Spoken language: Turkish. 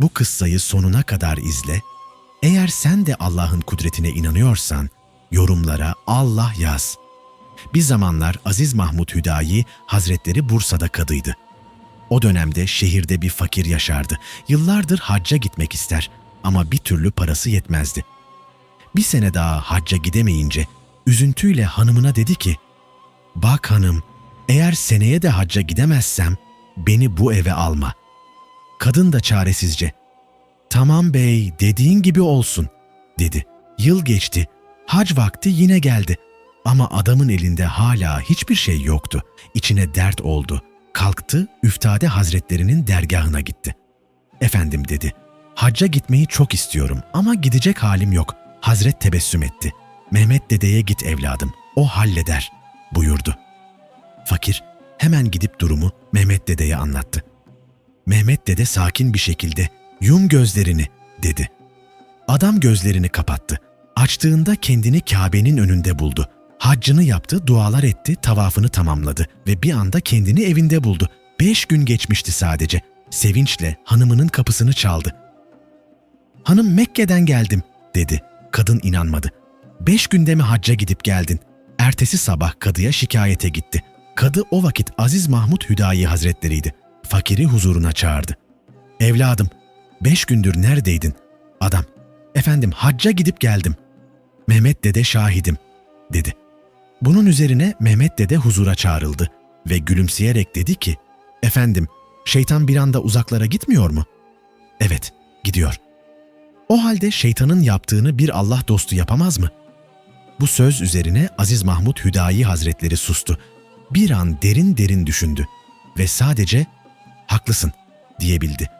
Bu kıssayı sonuna kadar izle. Eğer sen de Allah'ın kudretine inanıyorsan yorumlara Allah yaz. Bir zamanlar Aziz Mahmud Hüdayi Hazretleri Bursa'da kadıydı. O dönemde şehirde bir fakir yaşardı. Yıllardır hacca gitmek ister ama bir türlü parası yetmezdi. Bir sene daha hacca gidemeyince üzüntüyle hanımına dedi ki, ''Bak hanım, eğer seneye de hacca gidemezsem beni bu eve alma.'' Kadın da çaresizce, ''Tamam bey, dediğin gibi olsun.'' dedi. Yıl geçti, hac vakti yine geldi. Ama adamın elinde hala hiçbir şey yoktu. İçine dert oldu. Kalktı, Üftade Hazretlerinin dergahına gitti. Efendim dedi, hacca gitmeyi çok istiyorum ama gidecek halim yok. Hazret tebessüm etti. Mehmet dedeye git evladım, o halleder buyurdu. Fakir hemen gidip durumu Mehmet dedeye anlattı. Mehmet dede sakin bir şekilde yum gözlerini dedi. Adam gözlerini kapattı. Açtığında kendini Kabe'nin önünde buldu. Haccını yaptı, dualar etti, tavafını tamamladı ve bir anda kendini evinde buldu. Beş gün geçmişti sadece. Sevinçle hanımının kapısını çaldı. Hanım Mekke'den geldim dedi. Kadın inanmadı. Beş günde mi hacca gidip geldin? Ertesi sabah kadıya şikayete gitti. Kadı o vakit Aziz Mahmud Hüdayi Hazretleriydi. Fakiri huzuruna çağırdı. Evladım, beş gündür neredeydin? Adam, efendim hacca gidip geldim. Mehmet dede şahidim, dedi. Bunun üzerine Mehmet dede huzura çağrıldı ve gülümseyerek dedi ki, efendim şeytan bir anda uzaklara gitmiyor mu? Evet, gidiyor. O halde şeytanın yaptığını bir Allah dostu yapamaz mı? Bu söz üzerine Aziz Mahmud Hüdayi Hazretleri sustu. Bir an derin derin düşündü ve sadece haklısın diyebildi.